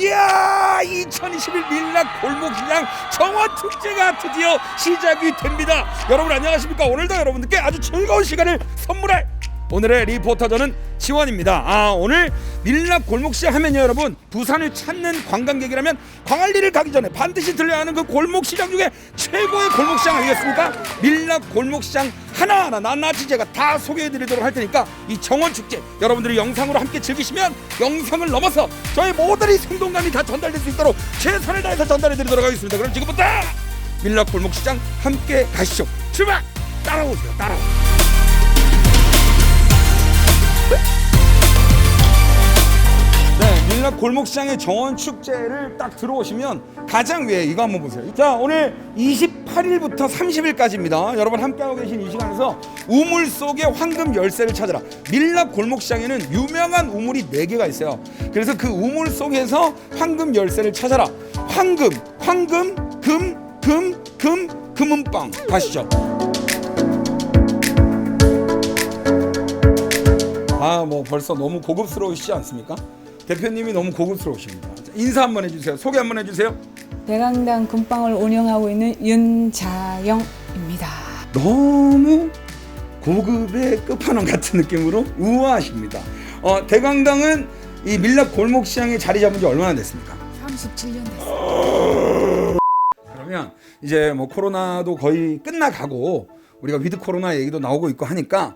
이야 2021 밀락 골목시장 정원 축제가 드디어 시작이 됩니다. 여러분 안녕하십니까? 오늘도 여러분들께 아주 즐거운 시간을 선물할 오늘의 리포터 저는 지원입니다. 아 오늘 밀락 골목시장 하면요 여러분 부산을 찾는 관광객이라면 광안리를 가기 전에 반드시 들려야 하는 그 골목시장 중에 최고의 골목시장 아니겠습니까? 밀락 골목시장 하나하나 낱낱이 제가 다 소개해드리도록 할 테니까 이 정원 축제 여러분들이 영상으로 함께 즐기시면 영상을 넘어서 저의 모든 이 생동감이 다 전달될 수 있도록 최선을 다해서 전달해드리도록 하겠습니다. 그럼 지금부터 밀락 골목시장 함께 가시죠. 출발! 따라오세요. 따라오. 네, 밀락 골목시장의 정원 축제를 딱 들어오시면 가장 위에 이거 한번 보세요. 자, 오늘 28일부터 30일까지입니다. 여러분 함께하고 계신 이 시간에서 우물 속의 황금 열쇠를 찾아라. 밀락 골목시장에는 유명한 우물이 4개가 있어요. 그래서 그 우물 속에서 황금 열쇠를 찾아라. 황금, 황금, 금, 금, 금, 금은빵. 가시죠. 아, 뭐 벌써 너무 고급스러우시지 않습니까? 대표님이 너무 고급스러우십니다. 자, 인사 한번 해주세요. 소개 한번 해주세요. 대강당 금빵을 운영하고 있는 윤자영입니다. 너무 고급의 끝판왕 같은 느낌으로 우아하십니다. 어, 대강당은 이 밀락 골목 시장에 자리 잡은 지 얼마나 됐습니까? 37년 됐어요. 그러면 이제 뭐 코로나도 거의 끝나가고 우리가 위드 코로나 얘기도 나오고 있고 하니까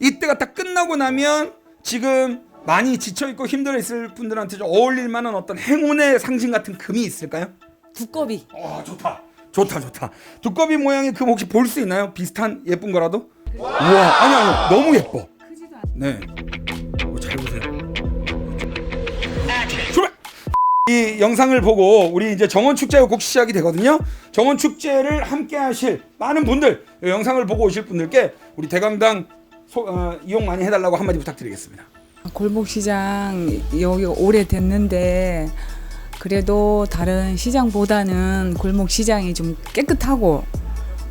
이때가 딱 끝나고 나면 지금 많이 지쳐 있고 힘들어 있을 분들한테 좀 어울릴 만한 어떤 행운의 상징 같은 금이 있을까요? 두꺼비. 아 좋다 좋다 좋다 두꺼비 모양의 금 혹시 볼 수 있나요? 비슷한 예쁜 거라도? 우와 아니 아니 너무 예뻐 네. 어, 잘 보세요. 이 영상을 보고 우리 이제 정원 축제가 곧 시작이 되거든요. 정원 축제를 함께 하실 많은 분들, 이 영상을 보고 오실 분들께 우리 대강당 소- 어, 이용 많이 해달라고 한마디 부탁드리겠습니다. 골목시장 여기 오래됐는데 그래도 다른 시장보다는 골목시장이 좀 깨끗하고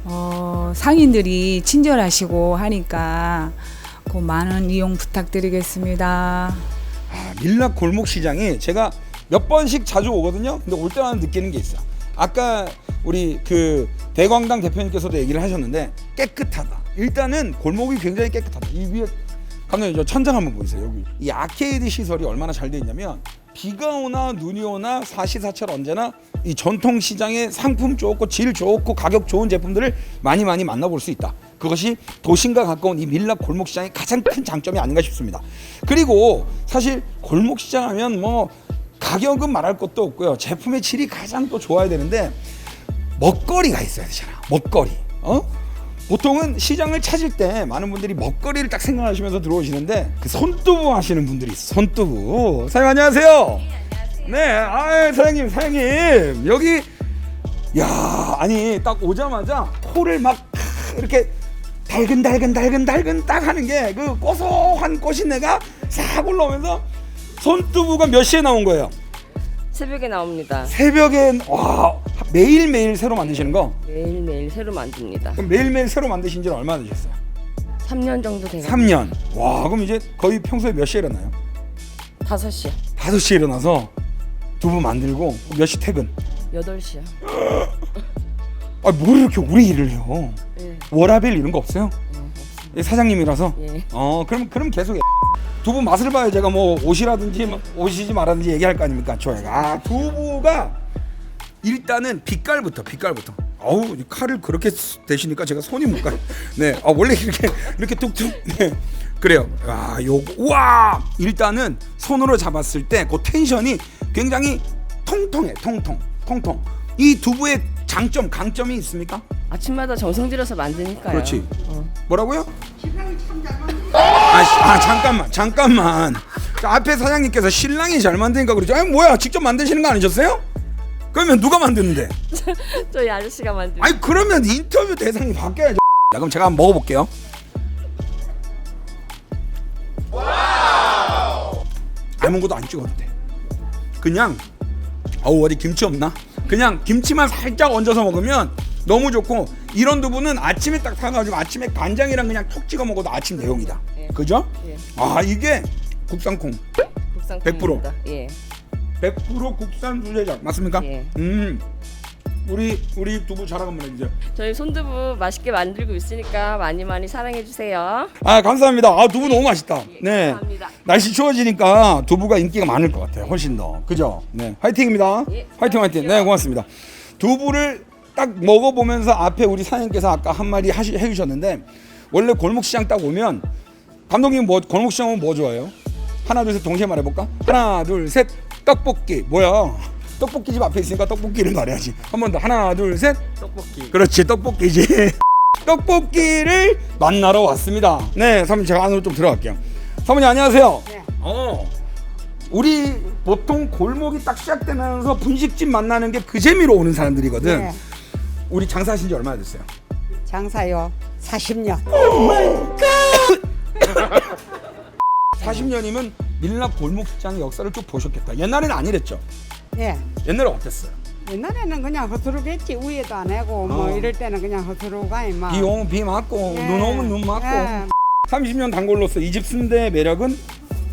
어, 상인들이 친절하시고 하니까 그 많은 이용 부탁드리겠습니다. 아, 밀락 골목 시장이 제가 몇 번씩 자주 오거든요. 근데 올 때마다 느끼는 게 있어. 아까 우리 그 대광당 대표님께서도 얘기를 하셨는데 깨끗하다. 일단은 골목이 굉장히 깨끗하다. 이 위에 감독님 저 천장 한번 보세요. 여기 이 아케이드 시설이 얼마나 잘 돼 있냐면 비가 오나 눈이 오나 사시사철 언제나 이 전통 시장의 상품 좋고 질 좋고 가격 좋은 제품들을 많이 많이 만나볼 수 있다. 그것이 도심과 가까운 이 밀락 골목 시장의 가장 큰 장점이 아닌가 싶습니다. 그리고 사실 골목 시장 하면 뭐 가격은 말할 것도 없고요. 제품의 질이 가장 또 좋아야 되는데 먹거리가 있어야 되잖아. 먹거리. 어? 보통은 시장을 찾을 때 많은 분들이 먹거리를 딱 생각하시면서 들어오시는데 그 손두부 하시는 분들이 있어. 손두부. 사장님 안녕하세요. 네, 아 사장님, 사장님 여기 야 아니 딱 오자마자 코를 막 이렇게 달근 달근 달근 달근 딱 하는 게 그 고소한 꽃인내가 싹 올라오면서 손두부가 몇 시에 나온 거예요? 새벽에 나옵니다. 새벽에 와 매일 매일 새로 만드시는 거? 매일매일 새로 만듭니다. 그럼 매일 매일 새로 만드신 지는 얼마나 되셨어요? 3년 정도 돼가 3년. 와 그럼 이제 거의 평소에 몇 시에 일어나요? 5시요. 5시에 일어나서 두부 만들고 몇 시 퇴근? 8시요. 아 뭘 이렇게 오래 일을 해요? 예. 워라벨 이런 거 없어요? 예. 예, 사장님이라서. 예. 어 그럼 그럼 계속 두부 맛을 봐야 제가 뭐 옷이라든지 뭐 오시지 말라든지 얘기할 거 아닙니까? 좋아요. 아 두부가 일단은 빛깔부터 빛깔부터. 어우 이 칼을 그렇게 쓰- 대시니까 제가 손이 못 가요. 네, 아 원래 이렇게 이렇게 뚝뚝. 네, 그래요. 아 요거 와 일단은 손으로 잡았을 때 그 텐션이 굉장히 통통해, 통통, 통통. 이 두부의 장점, 강점이 있습니까? 아침마다 정성 들여서 만드니까요. 그렇지. 어. 뭐라고요? 아, 씨, 아 잠깐만 잠깐만 자, 앞에 사장님께서 신랑이 잘 만드니까 그러죠 아니 뭐야 직접 만드시는 거 아니셨어요? 그러면 누가 만드는데? 저희 아저씨가 만든. 아니 그러면 인터뷰 대상이 바뀌어야죠 자 그럼 제가 한번 먹어볼게요 아무것도 안 찍어도 돼 그냥 어우 어디 김치 없나? 그냥 김치만 살짝 얹어서 먹으면 너무 좋고 이런 두부는 아침에 딱 사가지고 아침에 간장이랑 그냥 톡 찍어 먹어도 아침 내용이다 예. 그죠? 예. 아 이게 국산콩 국산 100%. 콩입니다. 예. 100% 국산 수제작 맞습니까? 예. 음. 우리 우리 두부 자랑 한번 해주세요. 저희 손두부 맛있게 만들고 있으니까 많이 많이 사랑해 주세요. 아 감사합니다. 아 두부 너무 맛있다. 네. 감사합니다. 날씨 추워지니까 두부가 인기가 많을 것 같아요. 훨씬 더. 그죠? 네. 화이팅입니다. 예, 화이팅 화이팅. 네, 고맙습니다. 두부를 딱 먹어보면서 앞에 우리 사장님께서 아까 한 마디 하시, 해주셨는데 원래 골목시장 딱 오면 감독님 뭐 골목시장 오면 뭐 좋아해요? 하나 둘 셋 동시에 말해볼까? 하나 둘 셋 떡볶이 뭐야? 떡볶이 집 앞에 있으니까 떡볶이를 말해야지. 한 번 더 하나 둘 셋. 떡볶이. 그렇지 떡볶이지 떡볶이를 만나러 왔습니다 네 사모님 제가 안으로 좀 들어갈게요 사모님 안녕하세요 네. 어 우리 보통 골목이 딱 시작되면서 분식집 만나는 게 그 재미로 오는 사람들이거든 네. 우리 장사하신 지 얼마나 됐어요? 장사요 40년 40년이면 밀랍 골목시장의 역사를 쭉 보셨겠다 옛날에는 아니랬죠 예 옛날에 어땠어요? 옛날에는 그냥 허스루겠지 위에도 안 하고 뭐 어. 이럴 때는 그냥 허스루가 막비 오면 비 맞고 예. 눈 오면 눈 맞고 예. 30년 단골로서 이 집 순대의 매력은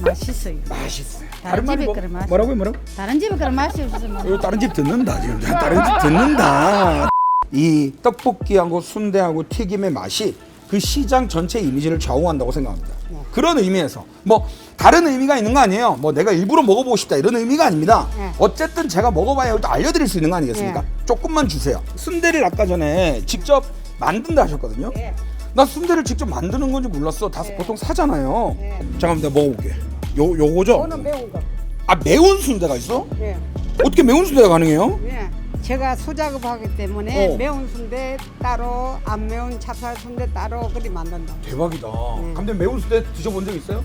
맛있어요. 맛있어요 다른 집에 뭐, 그런 맛이- 뭐라고요 뭐라고? 다른 집에 그런 맛이 없으면 이거 다른 집 듣는다 지금 다른 집 듣는다 이 떡볶이하고 순대하고 튀김의 맛이 그 시장 전체 이미지를 좌우한다고 생각합니다 그런 의미에서 뭐 다른 의미가 있는 거 아니에요 뭐 내가 일부러 먹어보고 싶다 이런 의미가 아닙니다 네. 어쨌든 제가 먹어봐야 또 알려드릴 수 있는 거 아니겠습니까 네. 조금만 주세요 순대를 아까 전에 직접 만든다 하셨거든요 예. 나 순대를 직접 만드는 건지 몰랐어 다 네. 보통 사잖아요 네. 잠깐만 내가 먹어볼게 요, 요거죠? 저는 매운 거 아 매운 순대가 있어? 예. 어떻게 매운 순대가 가능해요? 예. 제가 수작업하기 때문에 어. 매운 순대 따로 안 매운 찹쌀 순대 따로 그리 만든다 대박이다. 네. 감독님 매운 순대 드셔본 적 있어요?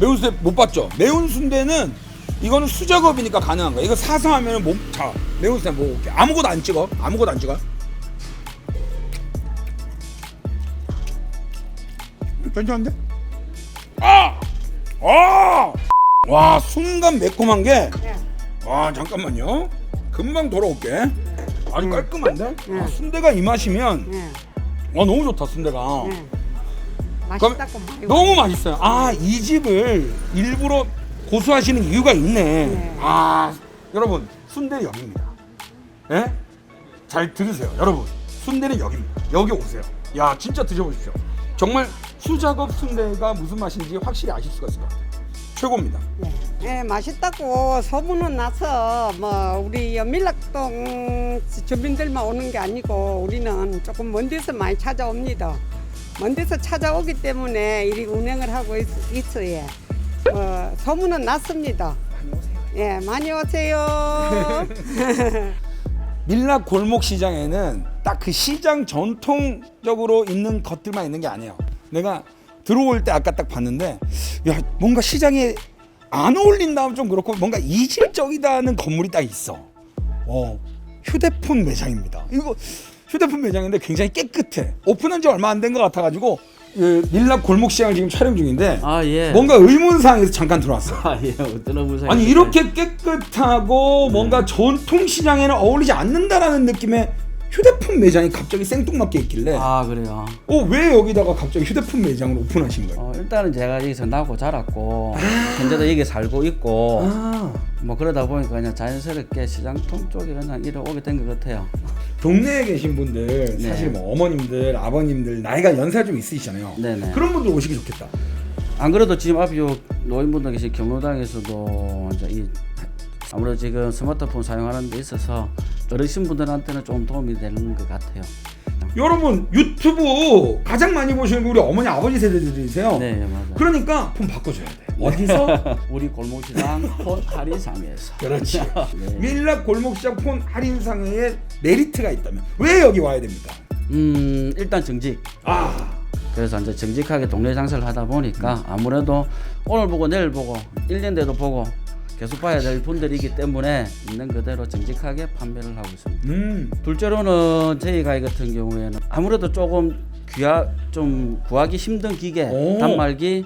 매운 순대 못 봤죠? 매운 순대는 이거는 수작업이니까 가능한 거야. 이거 사서 하면은 몸, 자, 매운 순대 먹어볼게. 아무것도 안 찍어. 아무것도 안 찍어. 괜찮은데? 아! 아! 와, 순간 매콤한 게, 예. 와, 잠깐만요. 금방 돌아올게. 아주 깔끔한데? 네. 아, 순대가 이 맛이면, 예. 와, 너무 좋다, 순대가. 예. 맛있다고 너무 맛있어요. 아, 이 집을 일부러 고수하시는 이유가 있네. 네. 아, 여러분, 순대는 여기입니다. 예? 잘 들으세요. 여러분, 순대는 여기입니다. 여기 오세요. 야, 진짜 드셔보십시오. 정말 수작업 순대가 무슨 맛인지 확실히 아실 수가 있을 것 같아요. 최고입니다. 예, 맛있다고 소문은 나서 뭐 우리 연밀락동 주민들만 오는 게 아니고 우리는 조금 먼 데서 많이 찾아옵니다. 먼 데서 찾아오기 때문에 이리 운행을 하고 있, 있어요. 뭐 소문은 났습니다. 예, 많이 오세요. 밀락 골목 시장에는 딱 그 시장 전통적으로 있는 것들만 있는 게 아니에요. 내가 들어올 때 아까 딱 봤는데 야 뭔가 시장에 안 어울린다면 좀 그렇고 뭔가 이질적이다는 건물이 딱 있어. 어 휴대폰 매장입니다. 이거 휴대폰 매장인데 굉장히 깨끗해. 오픈한 지 얼마 안 된 것 같아가지고 예, 밀락 골목 시장을 지금 촬영 중인데 아 예. 뭔가 의문사항에서 잠깐 들어왔어. 아 예. 어떤 의문사? 아니 이렇게 깨끗하고 뭔가 전통 시장에는 어울리지 않는다라는 느낌의 휴대폰 매장이 갑자기 생뚱맞게 있길래 아 그래요. 어 왜 여기다가 갑자기 휴대폰 매장을 오픈하신 거예요? 어, 일단은 제가 여기서 나고 자랐고 현재도 여기 살고 있고 아 뭐 그러다 보니까 그냥 자연스럽게 시장통 쪽에 그냥 이래 오게 된 것 같아요. 동네에 계신 분들 네. 사실 뭐 어머님들 아버님들 나이가 연세 좀 있으시잖아요. 네네. 그런 분들 오시기 좋겠다. 안 그래도 지금 앞에 요 노인분들 계신 경로당에서도 이제 이 아무래도 지금 스마트폰 사용하는 데 있어서 어르신 분들한테는 좀 도움이 되는 것 같아요. 여러분 유튜브 가장 많이 보시는 게 우리 어머니 아버지 세대들이세요. 네 맞아요. 그러니까 폰 바꿔줘야 돼. 어디서? 우리 골목시장 폰 할인상에서. 그렇지. 네. 밀락 골목시장 폰 할인상에 메리트가 있다면 왜 여기 와야 됩니까? 음 일단 정직. 아 그래서 이제 정직하게 동네 장사를 하다 보니까 아무래도 오늘 보고 내일 보고 1년 돼도 보고 계속 봐야 될 분들이기 때문에 있는 그대로 정직하게 판매를 하고 있습니다. 음. 둘째로는 저희 가게 같은 경우에는 아무래도 조금 귀하 좀 구하기 힘든 기계 오. 단말기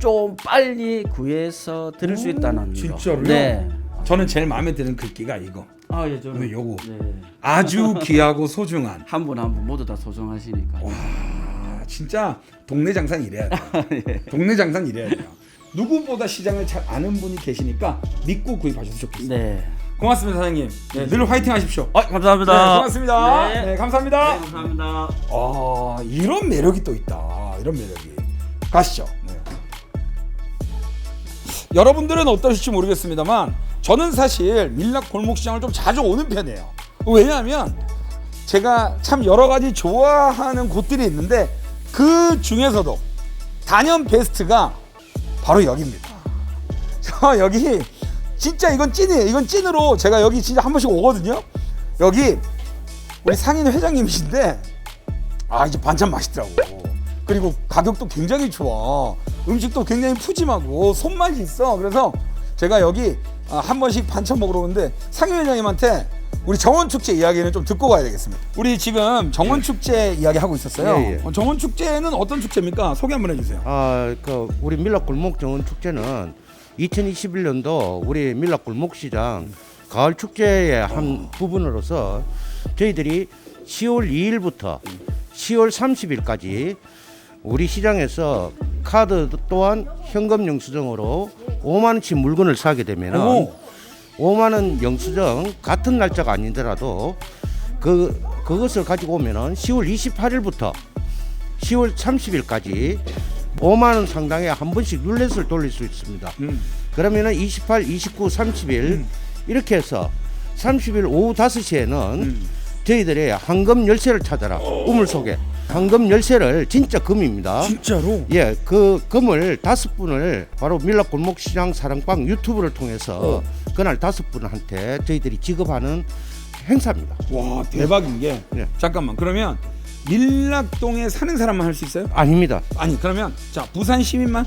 좀 빨리 구해서 들을 수 있다는 거. 진짜로요? 네. 저는 제일 마음에 드는 글귀가 이거. 아 예, 저는 요거. 네. 아주 귀하고 소중한. 한 분 한 분 모두 다 소중하시니까. 아, 진짜 동네 장사는 이래야 돼. 예. 동네 장사는 이래야 돼요. 누구보다 시장을 잘 아는 분이 계시니까 믿고 구입하셔도 좋겠습니다. 네. 고맙습니다, 사장님. 네, 늘 화이팅 하십시오. 아, 감사합니다. 네, 고맙습니다. 네, 네. 감사합니다. 네, 감사합니다. 아, 이런 매력이 또 있다. 이런 매력이. 가시죠. 네. 여러분들은 어떠실지 모르겠습니다만 저는 사실 밀락 골목 시장을 좀 자주 오는 편이에요. 왜냐하면 제가 참 여러 가지 좋아하는 곳들이 있는데 그 중에서도 단연 베스트가 바로 여기입니다. 저 여기 진짜 이건 찐이에요. 이건 찐으로 제가 여기 진짜 한 번씩 오거든요. 여기 우리 상인 회장님이신데 아 이제 반찬 맛있더라고. 그리고 가격도 굉장히 좋아. 음식도 굉장히 푸짐하고 손맛이 있어. 그래서 제가 여기 아, 한 번씩 반찬 먹으러 오는데 상인 회장님한테 우리 정원 축제 이야기는 좀 듣고 가야 되겠습니다. 우리 지금 정원 축제 이야기 하고 있었어요. 예, 예. 어, 정원 축제는 어떤 축제입니까? 소개 한번 해주세요. 아, 그 우리 밀락 골목 정원 축제는 2021년도 우리 밀락 골목 시장 가을 축제의 한 부분으로서 저희들이 10월 2일부터 10월 30일까지 우리 시장에서 카드 또한 현금 영수증으로 5만 원치 물건을 사게 되면은 오. 5만 원 영수증 같은 날짜가 아니더라도 그 그것을 가지고 오면은 10월 28일부터 10월 30일까지 5만 원 상당의 한 번씩 룰렛을 돌릴 수 있습니다. 음. 그러면은 28, 29, 30일 이렇게 해서 30일 오후 5시에는 음. 저희들의 황금 열쇠를 찾아라 우물 속에 황금 열쇠를 진짜 금입니다. 진짜로? 예, 그 금을 다섯 분을 바로 밀락 골목 시장 사랑방 유튜브를 통해서 어. 그날 다섯 분한테 저희들이 지급하는 행사입니다. 와 대박인 게 네. 잠깐만 그러면 밀락동에 사는 사람만 할 수 있어요? 아닙니다. 아니 그러면 자 부산 시민만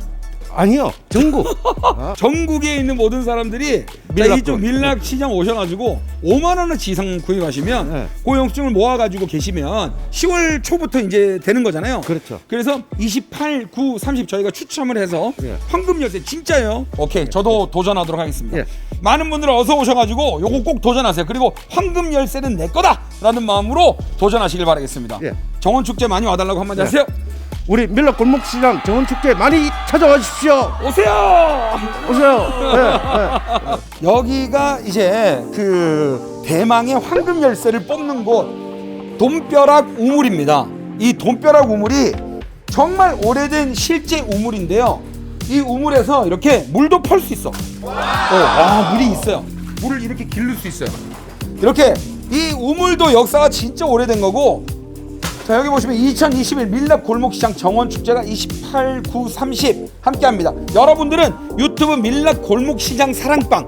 아니요, 전국. 아, 전국에 있는 모든 사람들이 밀락동. 이쪽 밀락 시장 오셔가지고 5만 원어치 이상 구입하시면 네. 고용증을 모아가지고 계시면 10월 초부터 이제 되는 거잖아요. 그렇죠. 그래서 28, 9, 30 저희가 추첨을 해서 예. 황금 열쇠 진짜요? 오케이 저도 도전하도록 하겠습니다. 예. 많은 분들 어서 오셔가지고 요거 꼭 도전하세요. 그리고 황금 열쇠는 내 거다라는 마음으로 도전하시길 바라겠습니다. 예. 정원 축제 많이 와달라고 한마디 예. 하세요. 우리 밀락 골목 시장 정원 축제 많이 찾아와 주십시오. 오세요. 오세요. 예, 예. 여기가 이제 그 대망의 황금 열쇠를 뽑는 곳 돈벼락 우물입니다. 이 돈벼락 우물이 정말 오래된 실제 우물인데요. 이 우물에서 이렇게 물도 펄 수 있어. 어, 와 물이 있어요. 물을 이렇게 기를 수 있어요. 이렇게 이 우물도 역사가 진짜 오래된 거고 자 여기 보시면 2021 밀랍 골목시장 정원축제가 28, 9, 30 함께합니다. 여러분들은 유튜브 밀랍 골목시장 사랑방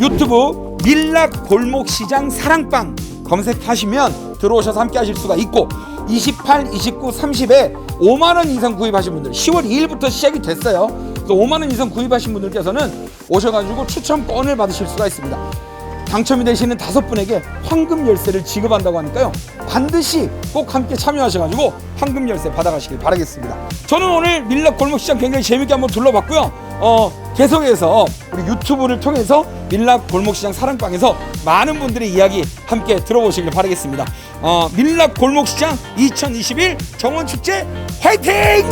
유튜브 밀랍 골목시장 사랑방 검색하시면 들어오셔서 함께하실 수가 있고 28, 29, 30에 5만 원 이상 구입하신 분들 10월 2일부터 시작이 됐어요. 그래서 5만 원 이상 구입하신 분들께서는 오셔가지고 추첨권을 받으실 수가 있습니다. 당첨이 되시는 다섯 분에게 황금 열쇠를 지급한다고 하니까요. 반드시 꼭 함께 참여하셔가지고 황금 열쇠 받아가시길 바라겠습니다. 저는 오늘 밀락 골목시장 굉장히 재밌게 한번 둘러봤고요. 어, 계속해서 우리 유튜브를 통해서 밀락 골목시장 사랑방에서 많은 분들의 이야기 함께 들어보시길 바라겠습니다. 어, 밀락 골목시장 2021 정원축제 화이팅!